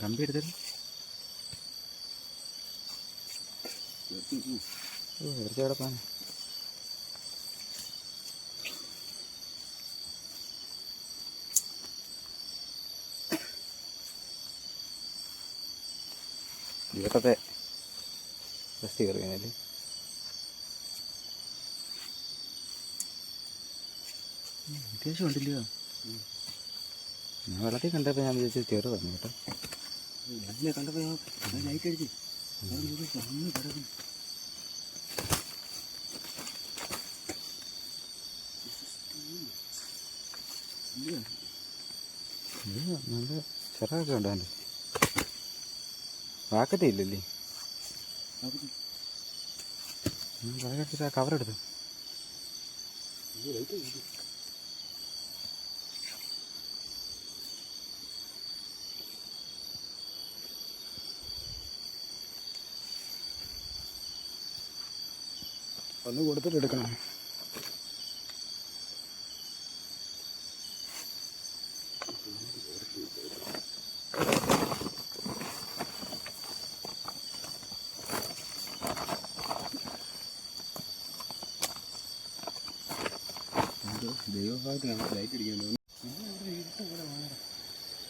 കമ്പി ഇവട്ടത്തെ ഫസ്റ്റ് കയറി കഴിഞ്ഞാൽ അത്യാവശ്യം ഉണ്ടല്ലോ ഞാൻ വെള്ളത്തിൽ കണ്ടപ്പോൾ ഞാൻ വിചാരിച്ചു ചെറുതാണ് കേട്ടോ. ഇതിനെ കണ്ടപ്പോ ഞാൻ ലൈറ്റ് അടിച്ച്. അവിടെ നോക്കി വന്ന് കിടക്കുന്നു. ഇത് നല്ല ചെറുതൊക്കെ ഉണ്ട് വാക്കത്തെ ഇല്ലല്ലേ? കവറെടുത്ത് ലൈറ്റ് ഒന്ന് കൊടുത്തിട്ട് എടുക്കണം. ദൈവഭാഗത്ത് ലൈറ്റ് അടിക്കാൻ ഇരുട്ട് ഇവിടെ വേണം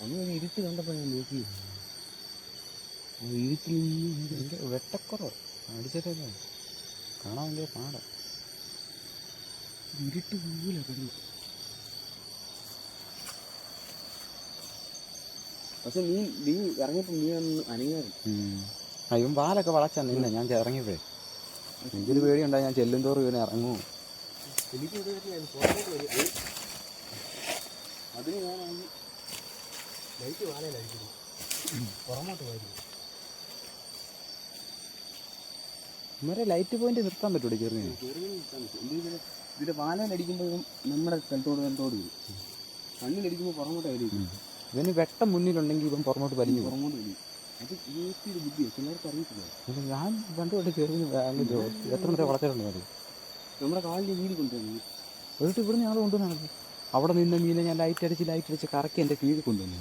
അന്ന് ഇരുട്ട് കണ്ടപ്പോൾ ഞാൻ നോക്കി. ഇരുട്ടിൽ വെട്ടക്കുറവ്. അടിച്ചിട്ടല്ലേ കാണാൻ ഭയങ്കര പാടാ. ഇരുട്ട് പോകില്ല കിടന്നു പക്ഷെ നീ നീ ഇറങ്ങിയപ്പോൾ നീ ഒന്ന് ആ ഇവൻ വാലൊക്കെ വളച്ചാ നിന്നെ. ഞാൻ ഇറങ്ങിയപ്പോഴേ. എനിക്കൊരു പേടിയുണ്ടായി. ഞാൻ ചെല്ലും തോറും ഇവനെ ഇറങ്ങുമോ എനിക്ക് അതിന് ഞാനാണ് ലൈറ്റ് വാലയിലായിരിക്കുന്നു പുറമോട്ട് പോയിരുന്നു ഇവരെ ലൈറ്റ് പോയിന്റ് നിർത്താൻ പറ്റൂടെ ചെറിയ ഇതിന്റെ വാലയിലടിക്കുമ്പോൾ ഇവൻ നമ്മുടെ സ്ഥലത്തോട് കണ്ടോട് വരും. കണ്ണിലടിക്കുമ്പോൾ പുറമോട്ടായിരിക്കും ഇവന് വെട്ടം മുന്നിലുണ്ടെങ്കിൽ ഇവൻ പുറമോട്ട് വലിഞ്ഞു പുറമോട്ട് വരും അത് ഒരു ബുദ്ധിയാണ് ചിലർക്ക് അറിയത്തില്ല. ഞാൻ പണ്ട് തൊട്ട് ചെറുതിന് എത്ര നേരം വളർത്തിട്ടുണ്ട് അത്? നമ്മുടെ കാലിൽ വീട് കൊണ്ടുവന്നു. എന്നിട്ട് ഇവിടെ ഞങ്ങൾ കൊണ്ടുവന്നത് അവിടെ നിന്ന് മീനെ ഞാൻ ലൈറ്റ് അടിച്ച് ലൈറ്റ് അടിച്ച് കറക്കി എന്റെ കീഴിൽ കൊണ്ടുവന്നു.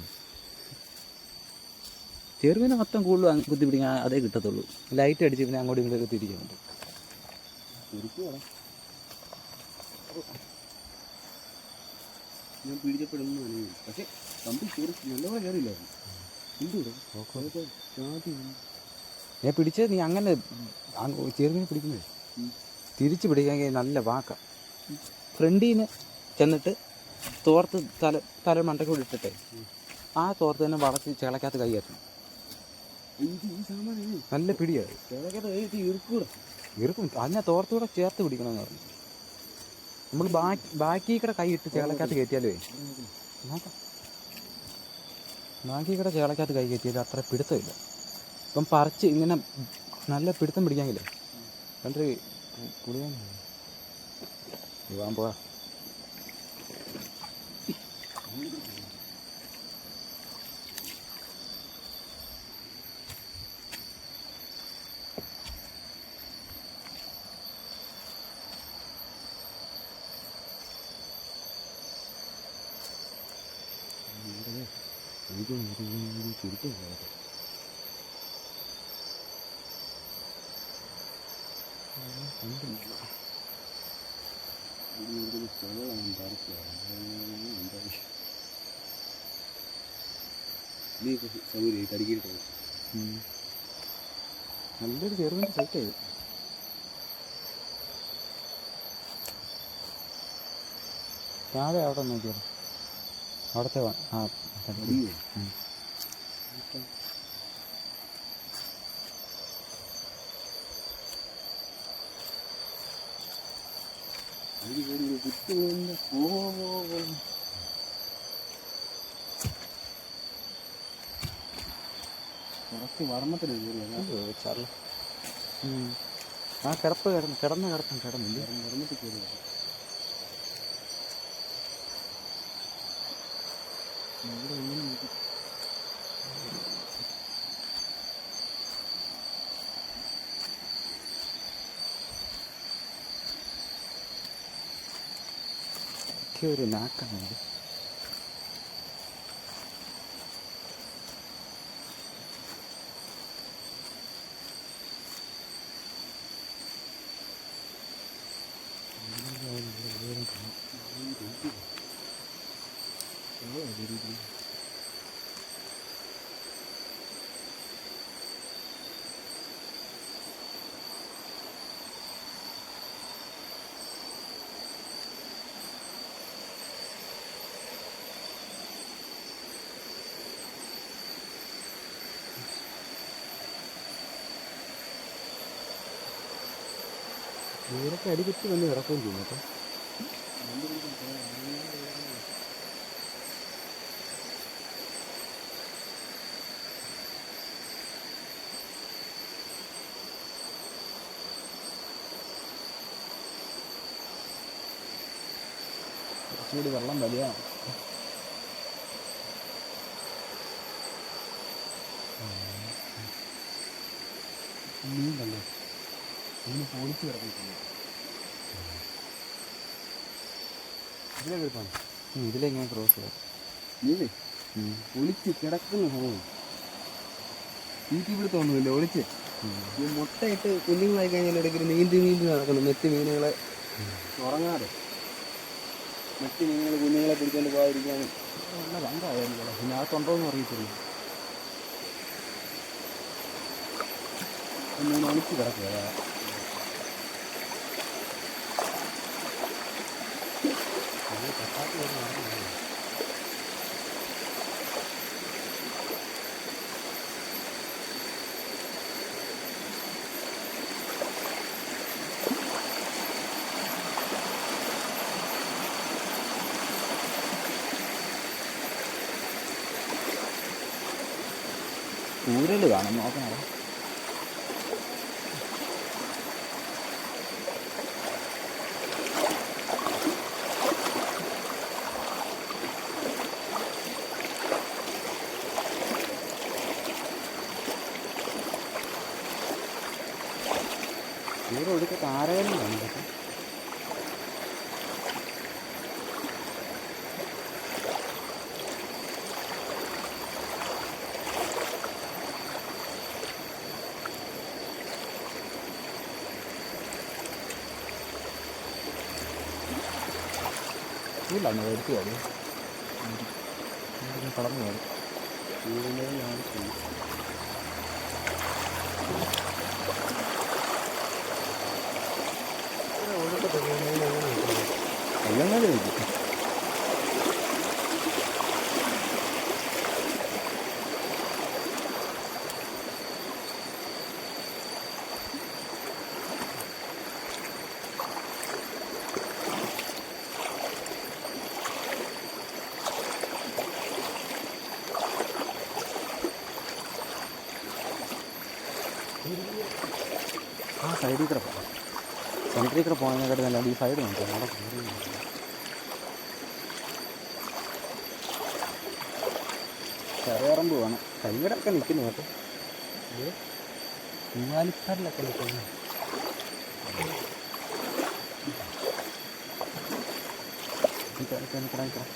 ചെറുമീനെ മൊത്തം കൂടുതലും അങ്ങ് കുത്തി പിടിക്കാൻ അതേ കിട്ടത്തുള്ളൂ. ലൈറ്റ് അടിച്ച് പിന്നെ അങ്ങോട്ടും ഇങ്ങോട്ടൊക്കെ തിരിക്കാൻ പറ്റും. ഞാൻ പിടിച്ചപ്പോഴൊന്നും പക്ഷേ കമ്പി കയറി നല്ലപോലെ കയറിയില്ലായിരുന്നു. ഞാൻ പിടിച്ചത് നീ അങ്ങനെ ചെറുമീനെ പിടിക്കുന്നത് ഉം. തിരിച്ച് പിടിക്കാൻ നല്ല വാക്ക. ഫ്രണ്ടിൽ നിന്ന് ചെന്നിട്ട് തോർത്ത് തല തല മണ്ടക്കൂടി ഇട്ടിട്ടെ. ആ തോർത്ത് തന്നെ വളച്ച് ചിളക്കകത്ത് കൈ സാമാനം നല്ല പിടിയാണ് ഇറുക്കും അതിനെ തോർത്തൂടെ ചേർത്ത് പിടിക്കണമെന്ന് പറഞ്ഞു. നമ്മൾ ബാക്കി ബാക്കി കൂടെ കൈ ഇട്ട് ചേളക്കകത്ത് കയറ്റിയാലേ. ബാക്കി കൂടെ ചേളക്കകത്ത് കൈ കയറ്റിയാൽ അത്ര പിടുത്തമില്ല ഇപ്പം പറിച്ച് ഇങ്ങനെ നല്ല പിടുത്തം പിടിക്കാമെങ്കിലേ. കണ്ടൊരു പോവാൻ പോവാ. എനിക്ക് ചുരുക്കം പോകാതെ നീ സൗകര്യം കടിക്കിട്ട് നല്ലൊരു ചെറുതിന്റെ സെറ്റ് ചെയ്തു രാവിലെ അവിടെ നോക്കിയാലോ? അവിടുത്തെ ആ കുറച്ച് വർമ്മത്തിന്. ആ കിടപ്പ് കിടന്ന് കിടക്കും കിടന്നില്ല? കയറിയതാ ഇവിടെ ഇങ്ങനെ നോക്കി ഒക്കെ ഒരു നാക്കാണ് ഇത്. ഇവരൊക്കെ അടിപറ്റി വന്ന് കിടക്കുകയും ചെയ്യും കേട്ടോ. കുറച്ചുകൂടി വെള്ളം വലിയാണ് മീൻ കണ്ടോ പൊളിച്ചു ഇതിലെ കിടപ്പാണ് ഇതിലെങ്ങനെ ക്രോസ് ചെയ്യാം? മീനെ ഒളിച്ച് കിടക്കുന്ന സംഭവം തീറ്റി തോന്നുന്നില്ല ഒളിച്ച് ഈ മുട്ടയിട്ട് കുഞ്ഞുങ്ങളായി കഴിഞ്ഞാൽ ഇടയ്ക്ക് നീന്തി നീന്തി നടക്കണം മെത്തി മീനുകളെ ഉറങ്ങാതെ. മറ്റ് മീനുകൾ കുഞ്ഞുങ്ങളെ പിടിച്ചുകൊണ്ട് പോകാതിരിക്കാനും. നല്ല രണ്ടായിരുന്നു പിന്നെ അകത്തുണ്ടോയെന്ന് അറിയത്തില്ല. ഒന്നും ഒളിച്ച് കിടക്കുക കൂരൽ കാണും നോക്കണം ഇല്ല എടുത്തു കാര്യം കടന്നു കാര്യം കല്ലങ്ങാട് എല്ലാം ആ സൈഡിൽ കൂടെ പോകാം സെന്ററിൽ കൂടെ പോകുന്നതിനെക്കാട്ടി നല്ല ഈ സൈഡ് നോക്കാം അവിടെ കയറി. ചെറിയറമ്പ് വേണം. കൈവിടൊക്കെ നിൽക്കുന്നു കേട്ടോ. മൂവാലിക്കാരിലൊക്കെ നിൽക്കുന്നു. കിടക്കാൻ നിൽക്കാം,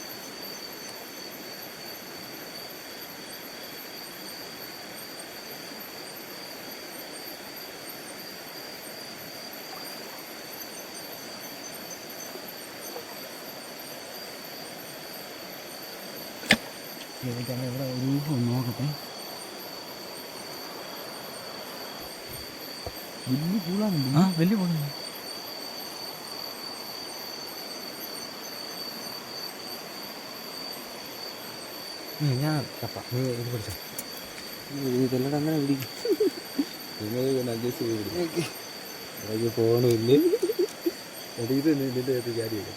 നിൽക്കാം. ഇവിടെ ഒരു നോക്കട്ടെ വലിയ പൂളാണ്. ആ വലിയ പോകുന്നു ഞാൻ കപ്പ. നീ ഇത് പിടിച്ചോ. ഇതെല്ലാം അങ്ങനെ പിടിക്കും. നിങ്ങൾ അഡ്ജസ്റ്റ് ചെയ്ത് പിടിക്കും. അതൊക്കെ പോകണമില്ല എടി ഇത് നിന്റെ കാര്യമില്ല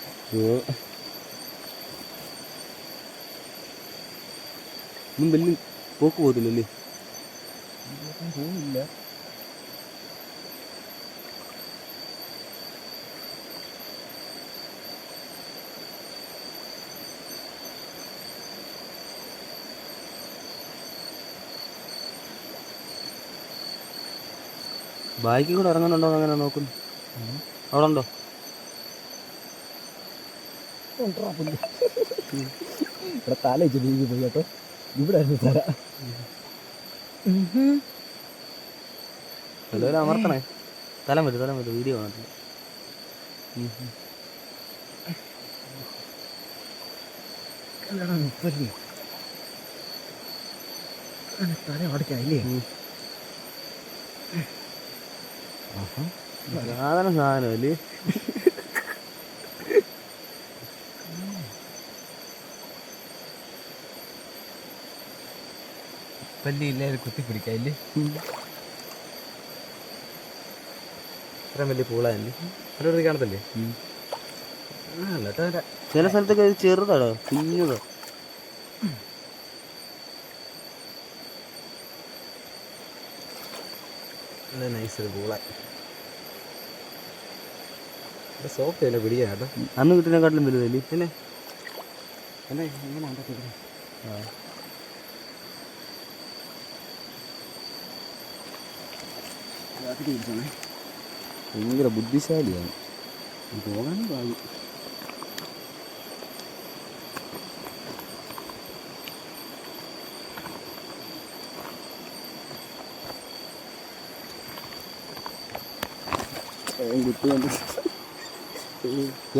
ഒന്നും വലിയ പോക്ക് പോകത്തില്ലല്ലേ പോവില്ല ബാക്കിൽ കൂടെ ഇറങ്ങുന്നുണ്ടോ അങ്ങനെ നോക്കുന്നു അവിടെ ഉണ്ടോ ഇവിടെ തല വെച്ച് നീങ്ങി പോയി കേട്ടോ ഇവിടെ എല്ലാവരും അമർത്തണേ തലം വരും തലം വരും വീഡിയോ കാണത്തില്ല. തല സാധനം സാധനം അല്ലേ? പല്ലി ഇല്ലാതെ കുത്തി പിടിക്കായില്ലേ ഇത്രയും വലിയ പൂളായല്ലേ അവരോട് കാണത്തില്ലേ? ആ ചില സ്ഥലത്തൊക്കെ ചെറുതാണോ കുഞ്ഞതോ? നല്ല നൈസ് ഒരു പൂള. സോഫ്റ്റ് അല്ലേ പിടിക്കാൻ കേട്ടോ. അന്ന് കിട്ടുന്നതിനെക്കാട്ടിലും വലുതല്ലേ? പിന്നെ? അല്ലേ? ഇങ്ങനെ ഉണ്ടാക്കി ഭയങ്കര ബുദ്ധിശാലിയാണ്. പോകാനും ഭാഗ്യം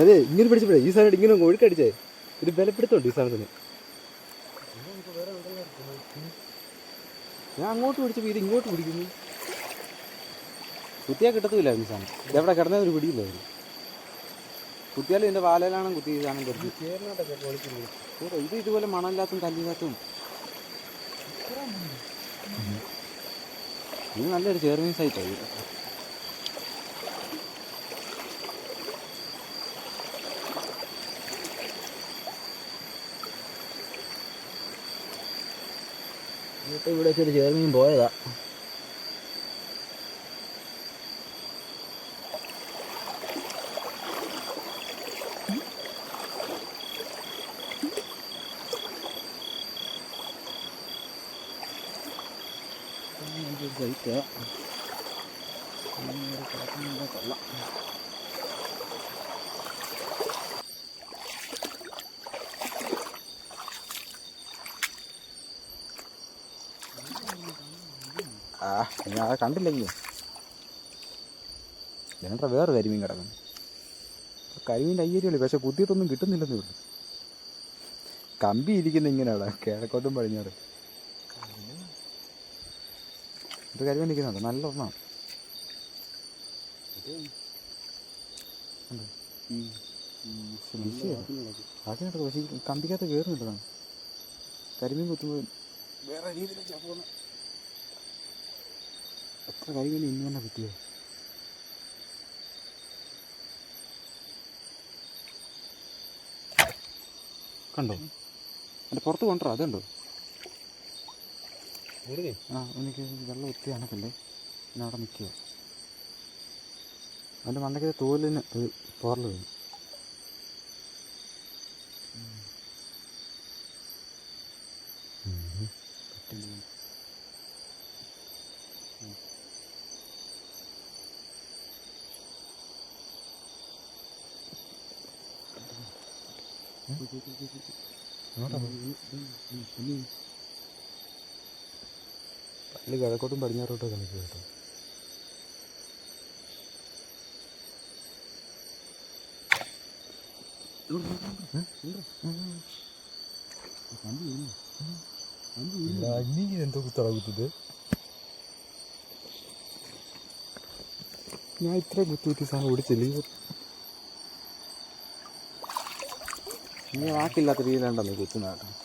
അതെ ഇങ്ങനെ പിടിച്ചപ്പോഴേ ഈ സാധനം ഇങ്ങനെ ഒഴുക്കടിച്ചേ. ഇത് ബലപ്പെടുത്തുണ്ട് ഈ സാധനത്തിന്? ഞാൻ അങ്ങോട്ട് പിടിച്ചപ്പോൾ ഇത് ഇങ്ങോട്ട് പിടിക്കുന്നു. കുത്തിയാൽ കിട്ടത്തില്ലായിരുന്നു സാധനം. ഇതെവിടെ കിടന്നത് ഒരു പിടിയില്ലായിരുന്നു കുത്തിയാലും ഇതിന്റെ വാലയിലാണ് കുത്തി സാധനം കൊടുത്തത് ഇത് ഇതുപോലെ മണമില്ലാത്തും കല്ലില്ലാത്തും ഇത് നല്ലൊരു ചേർമീൻ സൈറ്റായി ഇവിടെ വെച്ചൊരു ചേർമീൻ പോയതാ. കൊള്ളാം ആ അത് കണ്ടില്ലെങ്കിൽ വേണ്ട വേറെ കരിമീൻ കിടക്കുന്നു കരിമീന്റെ അയ്യരിയല്ലേ പക്ഷെ കുത്തിയിട്ടൊന്നും കിട്ടുന്നില്ലെന്ന് പറഞ്ഞു കമ്പി ഇരിക്കുന്ന ഇങ്ങനെയാണ് കിഴക്കോട്ടും പടിഞ്ഞാറ്. ഇത് കരി നിൽക്കുന്നുണ്ട് നല്ല ഒന്നാണ് അതിനകത്ത് പക്ഷേ ഈ കമ്പിക്കകത്ത് കയറുന്നുണ്ടതാണ് കരിമീൻ കുത്തുമ്പോൾ വേറെ രീതിയിലേക്കാണ് പോകുന്നത് എത്ര കരിമീൻ ഇന്ന് തന്നെ കിട്ടിയോ. കണ്ടോ? എന്റെ പുറത്ത് കൊണ്ടോ? അതുണ്ടോ ആ എനിക്ക് വെള്ളം ഒത്തിരി അണക്കല്ലേ ഞാൻ അവിടെ നിൽക്കുക അതിന്റെ മണ്ടയ്ക്ക് തോലിന് ഒരു പോറൽ വീണു പള്ളി കിഴക്കോട്ടും പടിഞ്ഞാറോട്ടും കളിക്കുക കേട്ടോ. എന്തോ കുത്തറ കുത്തത്. ഞാൻ ഇത്ര കുത്തി കുത്തി സാധനം ഓടിച്ചില്ല? നീ വാക്കില്ലാത്ത രീതിയിലുണ്ടല്ലോ കുത്തുന്ന കേട്ടോ